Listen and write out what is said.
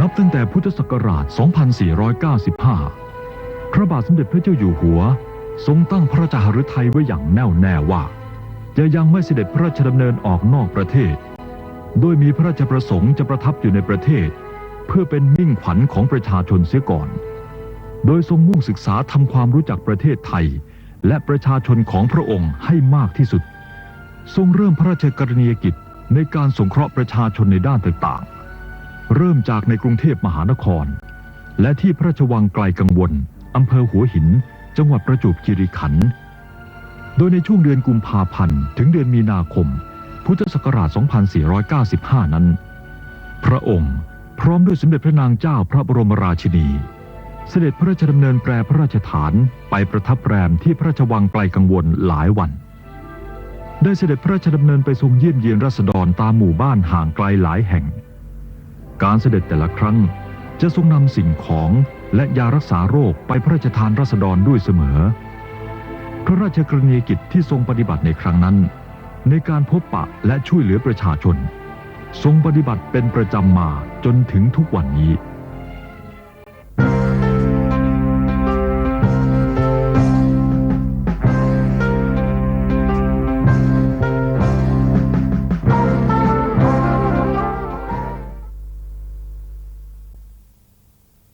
นับตั้งแต่พุทธศักราช 2495 พระบาทสมเด็จพระเจ้าอยู่หัว ทรงตั้งพระราชหฤทัยไว้อย่างแน่วแน่ว่า จะยังไม่เสด็จพระราชดำเนินออกนอกประเทศ โดยมีพระราชประสงค์จะประทับอยู่ในประเทศ เพื่อเป็นมิ่งขวัญของประชาชนเสียก่อน โดยทรงมุ่งศึกษาทำความรู้จักประเทศไทย และประชาชนของพระองค์ให้มากที่สุด ทรงเริ่มพระราชกรณียกิจในการสงเคราะห์ประชาชนในด้านต่างๆ เริ่มจากในกรุงเทพมหานคร และที่พระราชวังไกลกังวลอำเภอหัวหิน จังหวัดประจวบคีรีขันธ์โดยในช่วงเดือนกุมภาพันธ์ถึงเดือนมีนาคม พุทธศักราช 2495 นั้น พระองค์พร้อมด้วยสมเด็จพระนางเจ้าพระบรมราชินี เสด็จพระราชดำเนินแปรพระราชฐานไปประทับแรมที่พระราชวังไกลกังวลหลายวัน ได้เสด็จพระราชดำเนินไปทรงเยี่ยมเยียนราษฎรตามหมู่บ้านห่างไกลหลายแห่ง การเสด็จแต่ละครั้ง จะทรงนำสิ่งของและยารักษาโรคไปพระราชทานรัษฎรด้วยเสมอ พระราชกรณียกิจที่ทรงปฏิบัติในครั้งนั้น ในการพบปะและช่วยเหลือประชาชน ทรงปฏิบัติเป็นประจำมาจนถึงทุกวันนี้